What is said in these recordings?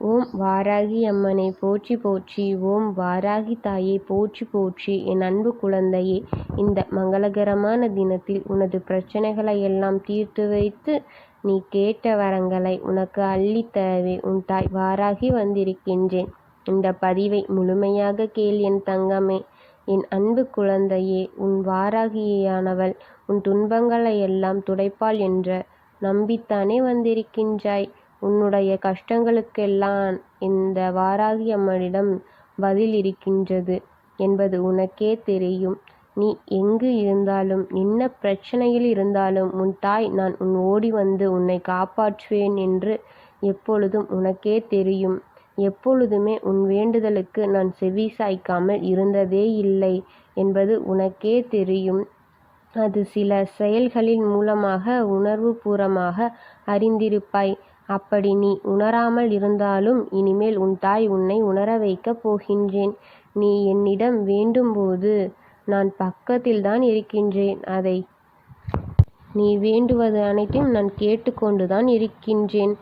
ஓம் வாராகி அம்மனை போற்றி போற்றி ஓம் வாராகி தாயே போற்றி போற்றி என் அன்பு குழந்தையே இந்த மங்களகரமான தினத்தில் உனது பிரச்சனைகளை எல்லாம் தீர்த்து வைத்து நீ கேட்ட வரங்களை உனக்கு அள்ளித் தரவே உன் தாய் வாராகி வந்திருக்கின்றேன். இந்த பதிவை முழுமையாக கேள் என் தங்கமே. என் அன்பு குழந்தையே உன் வாராகியானவள் உன் துன்பங்களை எல்லாம் துடைப்பாள் என்ற நம்பித்தானே வந்திருக்கின்றாய். உன்னுடைய கஷ்டங்களுக்கெல்லாம் இந்த வாராகி அம்மனிடம் பதில் இருக்கின்றது என்பது உனக்கே தெரியும். நீ எங்கு இருந்தாலும் என்ன பிரச்சனையில் இருந்தாலும் உன் தாய் நான் உன் ஓடி வந்து உன்னை காப்பாற்றுவேன் என்று எப்பொழுதும் உனக்கே தெரியும். எப்பொழுதுமே உன் வேண்டுதலுக்கு நான் செவி சாய்க்காமல் இருந்ததே இல்லை என்பது உனக்கே தெரியும். அது சில செயல்களின் மூலமாக உணர்வுபூர்வமாக அறிந்திருப்பாய். அப்படி நீ உணராமல் இருந்தாலும் இனிமேல் உன் தாய் உன்னை உணர வைக்கப் போகின்றேன். நீ என்னிடம் வேண்டும்போது நான் பக்கத்தில்தான் இருக்கின்றேன். அதை நீ வேண்டுவது அனைத்தையும் நான் கேட்டுக்கொண்டுதான் இருக்கின்றேன்.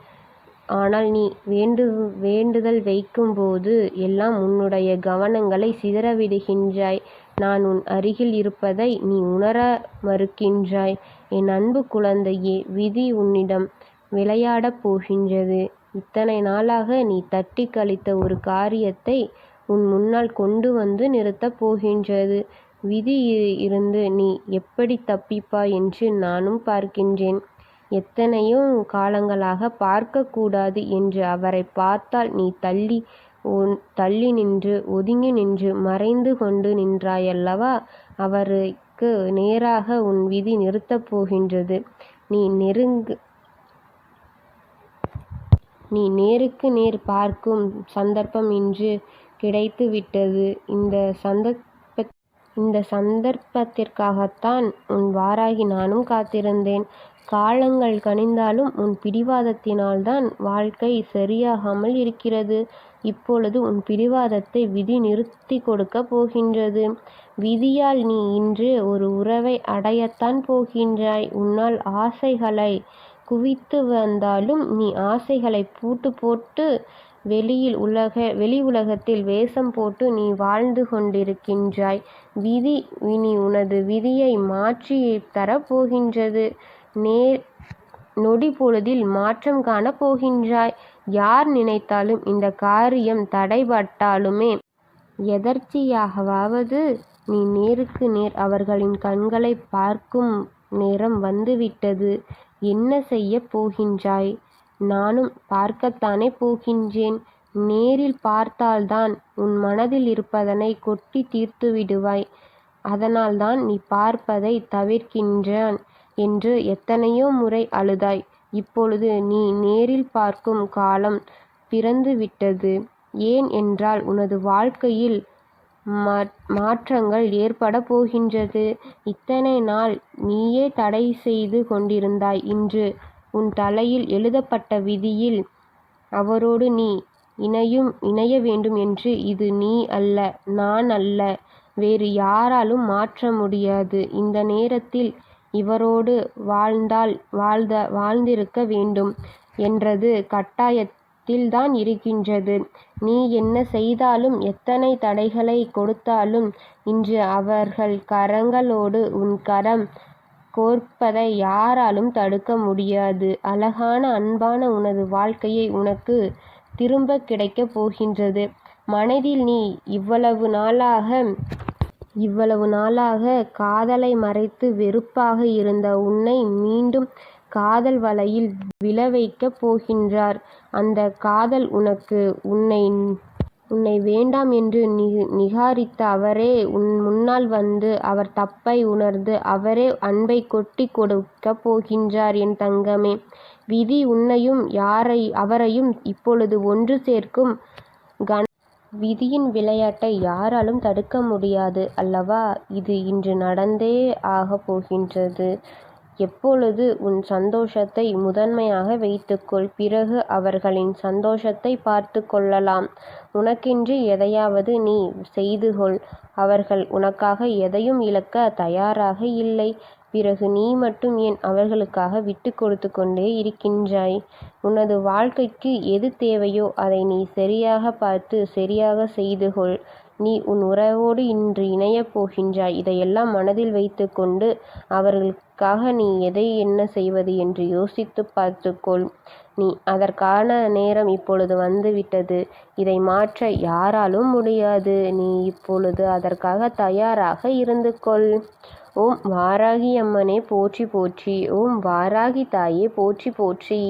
ஆனால் நீ வேண்டு வேண்டுதல் வைக்கும்போது எல்லாம் உன்னுடைய கவனங்களை சிதறவிடுகின்றாய் நான் உன் அருகில் இருப்பதை நீ உணர மறுக்கின்றாய். என் அன்பு குழந்தையே விதி உன்னிடம். விளையாடப் போகின்றது. இத்தனை நாளாக நீ தட்டி கழித்த ஒரு காரியத்தை உன் முன்னால் கொண்டு வந்து நிறுத்தப் போகின்றது. விதி இருந்து நீ எப்படி தப்பிப்பாய் என்று நானும் பார்க்கின்றேன். எத்தனையோ காலங்களாக பார்க்கக்கூடாது என்று அவரை பார்த்தால் நீ தள்ளி தள்ளி நின்று ஒதுங்கி நின்று மறைந்து கொண்டு நின்றாயல்லவா? அவருக்கு நேராக உன் விதி நிறுத்தப் போகின்றது. நீ நெருங்கு நீ நேருக்கு நேர் பார்க்கும் சந்தர்ப்பம் இன்று கிடைத்து விட்டது இந்த சந்தர்ப்ப இந்த சந்தர்ப்பத்திற்காகத்தான் உன் வாராகி நானும் காத்திருந்தேன். காலங்கள் கனிந்தாலும் உன் பிடிவாதத்தினால்தான் வாழ்க்கை சரியாகாமல் இருக்கிறது. இப்பொழுது உன் பிடிவாதத்தை விதி நிறுத்தி கொடுக்க போகின்றது. விதியால் நீ இன்று ஒரு உறவை அடையத்தான் போகின்றாய். உன்னால் ஆசைகளை குவித்து வந்தாலும் நீ ஆசைகளை பூட்டு போட்டு வெளியில் உலக வெளி உலகத்தில் வேஷம் போட்டு நீ வாழ்ந்து கொண்டிருக்கின்றாய். விதி இனி உனது விதியை மாற்றி தரப்போகின்றது நேர் நொடி பொழுதில் மாற்றம் காணப் போகின்றாய். யார் நினைத்தாலும் இந்த காரியம் தடைபட்டாலுமே எதர்ச்சியாகவாவது நீ நேருக்கு நேர் அவர்களின் கண்களை பார்க்கும் நேரம் வந்துவிட்டது. என்ன செய்யப் போகின்றாய்? நானும் பார்க்கத்தானே போகின்றேன். நேரில் பார்த்தால்தான் உன் மனதில் இருப்பதனை கொட்டி தீர்த்து விடுவாய். அதனால்தான் நீ பார்ப்பதை தவிர்க்கின்றான் என்று எத்தனையோ முறை அழுதாய். இப்பொழுது நீ நேரில் பார்க்கும் காலம் பிறந்து விட்டது ஏன் என்றால் உனது வாழ்க்கையில் மாற்றங்கள் ஏற்பட போகின்றது. இத்தனை நாள் நீயே தடை செய்து கொண்டிருந்தாய். இன்று உன் தலையில் எழுதப்பட்ட விதியில் அவரோடு நீ இணையும் இணைய வேண்டும் என்று இது நீ அல்ல நான் அல்ல. வேறு யாராலும் மாற்ற முடியாது. இந்த நேரத்தில் இவரோடு வாழ்ந்தால் வாழ்ந்த வாழ்ந்திருக்க வேண்டும் என்றது தில்தான் இருக்கின்றது. நீ என்ன செய்தாலும் எத்தனை தடைகளை கொடுத்தாலும் இன்று அவர்கள் கரங்களோடு உன் கரம் கோர்ப்பதை யாராலும் தடுக்க முடியாது. அழகான அன்பான உனது வாழ்க்கையை உனக்கு திரும்ப கிடைக்கப் போகின்றது. மனதில் நீ இவ்வளவு நாளாக இவ்வளவு நாளாக காதலை மறைத்து வெறுப்பாக இருந்த உன்னை மீண்டும் காதல் வலையில் விழ வைக்கப் போகின்றார். அந்த காதல் உனக்கு உன்னை உன்னை வேண்டாம் என்று நிகாரித்த அவரே உன் முன்னால் வந்து அவர் தப்பை உணர்ந்து அவரே அன்பை கொட்டி கொடுக்கப் போகின்றார் என் தங்கமே. விதி உன்னையும் யாரை அவரையும் இப்பொழுது ஒன்று சேர்க்கும் கண. விதியின் விளையாட்டை யாராலும் தடுக்க முடியாது அல்லவா? இது இன்று நடந்தே ஆகப் போகின்றது. எப்பொழுது உன் சந்தோஷத்தை முதன்மையாக வைத்துக்கொள் பிறகு அவர்களின் சந்தோஷத்தை பார்த்து கொள்ளலாம் உனக்கென்று எதையாவது நீ செய்து கொள் அவர்கள் உனக்காக எதையும் இழக்க தயாராக இல்லை பிறகு நீ மட்டும் ஏன் அவர்களுக்காக விட்டுக் கொடுத்து கொண்டே இருக்கின்றாய்? உனது வாழ்க்கைக்கு எது தேவையோ அதை நீ சரியாகப் பார்த்து சரியாகச் செய்து கொள். நீ உன் உறவோடு இன்று இணையப் போகின்றாய். இதையெல்லாம் மனதில் வைத்துக்கொண்டு அவர்களுக்காக நீ எதை என்ன செய்வது என்று யோசித்துப் பார்த்துக்கொள் நீ அதற்கான நேரம் இப்பொழுது வந்துவிட்டது இதை மாற்ற யாராலும் முடியாது. நீ இப்பொழுது அதற்காகத் தயாராக இருந்து கொள். ஓம் வாராகி அம்மனே போற்றி போற்றி! ஓம் வாராகி தாயே போற்றி போற்றி!